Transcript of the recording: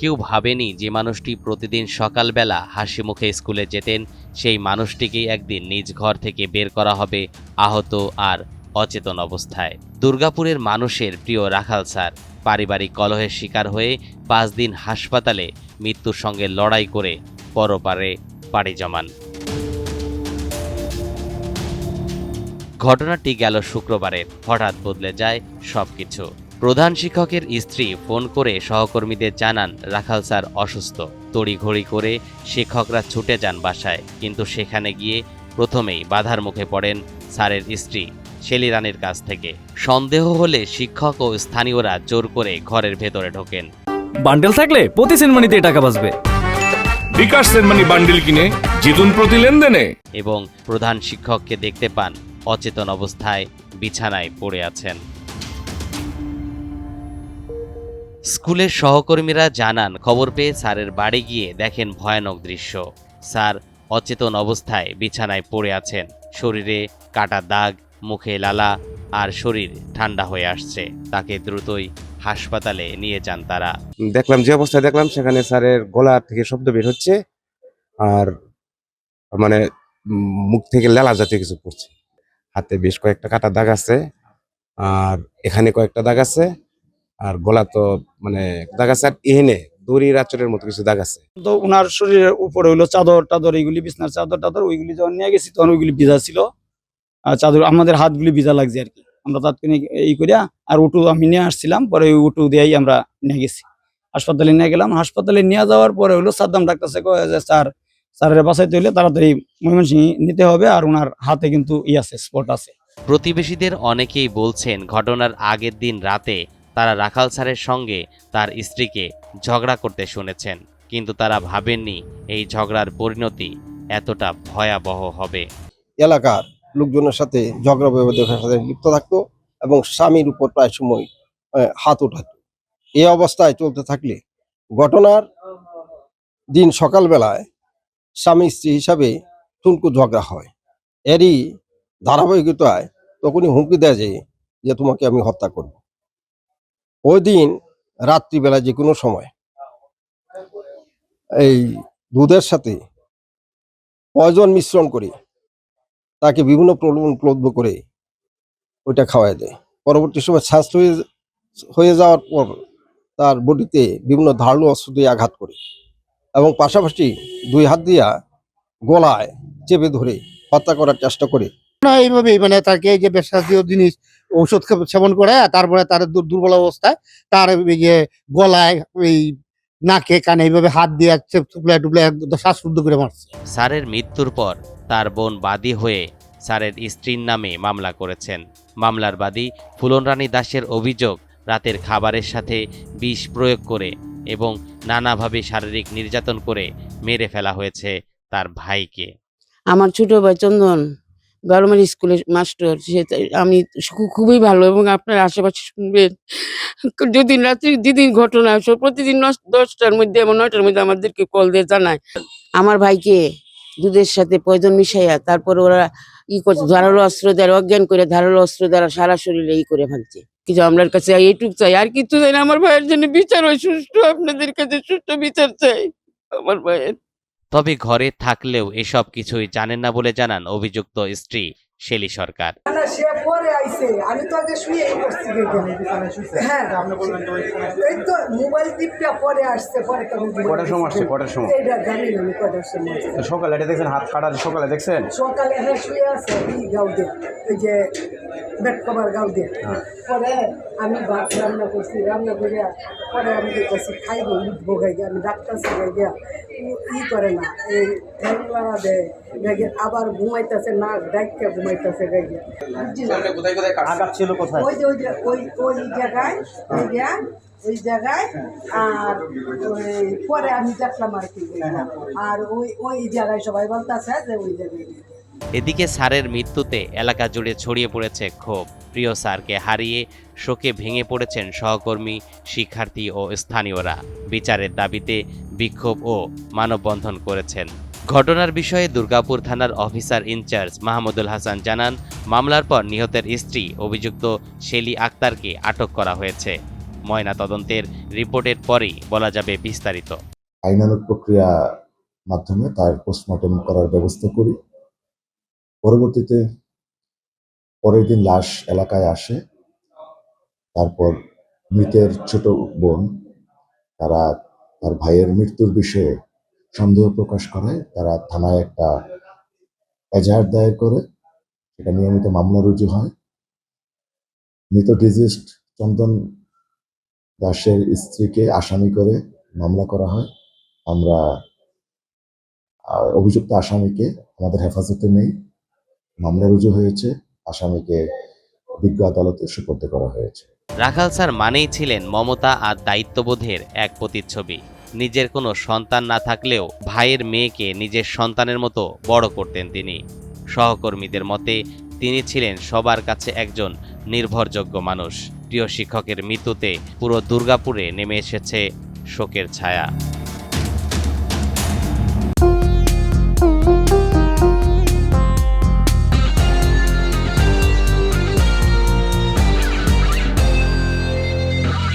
কেউ ভাবেনি যে মানুষটি প্রতিদিন সকালবেলা হাসি মুখে স্কুলে যেতেন, সেই মানুষটিকেই একদিন নিজ ঘর থেকে বের করা হবে আহত আর অচেতন অবস্থায়। দুর্গাপুরের মানুষের প্রিয় রাখাল স্যার পারিবারিক কলহের শিকার হয়ে পাঁচ দিন হাসপাতালে মৃত্যুর সঙ্গে লড়াই করে পরপারে পাড়ি জমান। ঘটনাটি গেল শুক্রবারে। হঠাৎ বদলে যায় সবকিছু। প্রধান শিক্ষকের স্ত্রী ফোন করে সহকর্মীদের জানান রাখাল স্যার অসুস্থ। তড়িঘড়ি করে শিক্ষকরা ছুটে যান বাসায় কিন্তু সেখানে গিয়ে প্রথমেই বাধার মুখে পড়েন স্যারের স্ত্রী শেলি রানীর কাছ থেকে। সন্দেহ হলে শিক্ষক ও স্থানীয়রা জোর করে ঘরের ভেতরে ঢোকেন। বান্ডেল থাকলে প্রতি সেনমানিতে টাকা বাঁচবে। বিকাশ সেনমানি বান্ডিল কিনে জিতুন প্রতি লেনদেনে। এবং প্রধান শিক্ষককে দেখতে পান অচেতন অবস্থায় বিছানায় পড়ে আছেন। স্কুলের সহকর্মীরা জানান, খবর পেয়ে স্যারের বাড়ি গিয়ে দেখেন ভয়ানক দৃশ্য। স্যার অচেতন অবস্থায় বিছানায় পড়ে আছেন। শরীরে কাটা দাগ, মুখে লালা, আর শরীর ঠান্ডা হয়ে আসছে। তাকে দ্রুতই হাসপাতালে নিয়ে যান তারা। দেখলাম যে অবস্থায় দেখলাম, সেখানে স্যারের গলা থেকে শব্দ বের হচ্ছে, আর মানে মুখ থেকে লালা জাতীয় কিছু পড়ছে। হাতে বেশ কয়েকটা কাটা দাগ আছে। আর এখানে কয়েকটা দাগ আছে। আর গলা তো মানে দাগ আছে আর এহেনে দড়ির আচরের মতো কিছু দাগ আছে। তো ওনার শরীরের উপরে হইল চাদর টাদর এইগুলি বিছনার চাদর টাদর, ওইগুলি যখন নিয়ে গেছি তখন ওইগুলি ভিজা ছিল। আর চাদর, আমাদের হাতগুলি ভিজা লাগছে আর কি। আমরা তাৎক্ষণিক এই করিয়া আর উটু আমি নিয়ে আসছিলাম, পরে ওই উটু দিয়েই আমরা নিয়ে গেছি। হাসপাতালে নিয়ে গেলাম। হাসপাতালে নিয়ে যাওয়ার পরে হলো সাদ্দাম ডাক্তার স্যার স্যারের বাসাইতে হইলে তাড়াতাড়ি ময়মনসিংহ নিতে হবে আর ওনার হাতে কিন্তু ই আছে স্পট আছে। প্রতিবেশীদের অনেকেই বলছেন ঘটনার আগের দিন রাতে তারা রাখাল স্যারের সঙ্গে তার স্ত্রীকে ঝগড়া করতে শুনেছেন কিন্তু তারা ভাবেননি এই ঝগড়ার পরিণতি এতটা ভয়াবহ হবে। এলাকার লোকজনের সাথে ঝগড়া বিবাদের সাথে লিপ্ত থাকতো এবং স্বামীর উপর প্রায় সময় হাত উঠাতো এই অবস্থায় চলতে থাকলে ঘটনার দিন সকালবেলায় স্বামী স্ত্রী হিসাবে টুনকু ঝগড়া হয়। এরই ধারাবাহিকতায় তখনই হুমকি দেয় যে যে তোমাকে আমি হত্যা করব। ওই দিন রাত্রিবেলা যে কোনো সময় এই দুধের সাথে পয়জন মিশ্রণ করে তাকে বিভিন্ন প্রলোভন প্রলব্ধ করে ওইটা খাওয়াই দেয়। পরবর্তী সময় স্বাস্থ্য হয়ে হয়ে যাওয়ার পর তার বডিতে বিভিন্ন ধারালো অস্ত্র দিয়ে আঘাত করে। এবং পাশাপাশি দুই হাত দিয়া গলায় চেপে ধরে হত্যা করার চেষ্টা করে। না এইভাবেই মানে তাকে এই যে বেশাদীয় জিনিস ঔষধ সেবন করে তারপরে তার দু- দুর্বল অবস্থায় তার এই যে গলায় এই নাকে কানে এইভাবে হাত দিয়ে টুপলে টুপলে শ্বাসরুদ্ধ করে মারছে। স্যারের মৃত্যুর পর তার বোন বাদী হয়ে স্যারের স্ত্রীর নামে মামলা করেছেন। মামলার বাদী ফুলন রানী দাসের অভিযোগ রাতের খাবারের সাথে বিষ প্রয়োগ করে এবং নানাভাবে শারীরিক নির্যাতন করে মেরে ফেলা হয়েছে তার ভাইকে। আমার ছোট ভাই চন্দন বারোমারি স্কুলের মাস্টার, সে আমি খুবই ভালো এবং আপনার আশেপাশে শুনবেন যেদিন রাত্রি যেদিন ঘটনা প্রতিদিন দশটার মধ্যে এবং নয়টার মধ্যে আমাদেরকে কল দিয়ে জানায়। আমার ভাইকে দুধের সাথে পয়জন মিশাইয়া তারপরে ওরা ই করছে, ধারালো অস্ত্র দ্বারা অজ্ঞান করে ধারালো অস্ত্র দ্বারা সারা শরীরে ই করে ফেলছে কিছু আমার কাছে এইটুক চাই, আর কিছু চাই না, আমার ভাইয়ের জন্য বিচার হয়, সুষ্ঠু আপনাদের কাছে সুষ্ঠু বিচার চাই, আমার ভাইয়ের। তবে ঘরে থাকলেও এসব কিছুই জানেন না বলে জানান অভিযুক্ত স্ত্রী। শেলি সরকার। সে পরে আইছে। আমি তো আগে শুয়ে হ্যাঁ। এই তো মোবাইল পরে আসছে পরে তখন কটার সময় আসছে? কটার সময়? এইটা জানি না আমি কটার সময় আসছে। তো সকালে এটা দেখছেন হাত কাটার সকালে দেখছেন? সকালে হ্যাঁ শুয়ে আছে দিয়ে বেড কভার গাউ দিয়ে পরে আমি ভাত রান্না করছি রান্না করে পরে আমি দেখতেছি খাইবো উঠবো গাই গিয়ে আমি ডাক্তার গাই গিয়া ই- ই করে না এই ঠ্যাংলারা দেয় গাই গিয়া আবার ঘুমাইতেছে না? ডাইকে ঘুমাইতেছে গাই গিয়া আঘাত ছিল কোথায়? ওই যে ওই যে ওই ওই জায়গায় ওই যে ওই জায়গায় আর ওই পরে আমি দেখলাম আর কি। আর ওই ওই জায়গায় সবাই বলতেছে যে ওই জায়গায়। এদিকে স্যারের মৃত্যুতে এলাকা জুড়ে ছড়িয়ে পড়েছে ক্ষোভ। প্রিয় স্যারকে হারিয়ে শোকে ভেঙে পড়েছেন সহকর্মী, শিক্ষার্থী ও স্থানীয়রা। বিচারের দাবিতে বিক্ষোভ ও মানববন্ধন করেছেন। ঘটনার বিষয়ে দুর্গাপুর থানার অফিসার ইনচার্জ মাহমুদুল হাসান জানান, মামলার পর নিহতের স্ত্রী অভিযুক্ত শেলি আক্তারকে আটক করা হয়েছে। ময়না তদন্তের রিপোর্টের পরেই বলা যাবে বিস্তারিত। আইনানুগ প্রক্রিয়া মাধ্যমে তার পোস্টমর্টম করার ব্যবস্থা করি। পরবর্তীতে পরের দিন লাশ এলাকায় আসে। তারপর মৃতের ছোট বোন, তারা তার ভাইয়ের মৃত্যুর বিষয়ে সন্দেহ প্রকাশ করে। তারা থানায় একটা এজাহার দায়ের করে, সেটা নিয়মিত মামলা রুজু হয়। মৃত ডিজিস্ট চন্দন দাসের স্ত্রীকে আসামি করে মামলা করা হয়। আমরা অভিযুক্ত আসামিকে আমাদের হেফাজতে নেই। মামলা রুজু হয়েছে, আসামিকে বিজ্ঞ আদালতে সুপর্দ করা হয়েছে। রাখাল স্যার মানেই ছিলেন মমতা আর দায়িত্ববোধের এক প্রতিচ্ছবি। নিজের কোনো সন্তান না থাকলেও ভাইয়ের মেয়েকে নিজের সন্তানের মতো বড় করতেন তিনি। সহকর্মীদের মতে, তিনি ছিলেন সবার কাছে একজন নির্ভরযোগ্য মানুষ। প্রিয় শিক্ষকের মৃত্যুতে পুরো দুর্গাপুরে নেমে এসেছে শোকের ছায়া।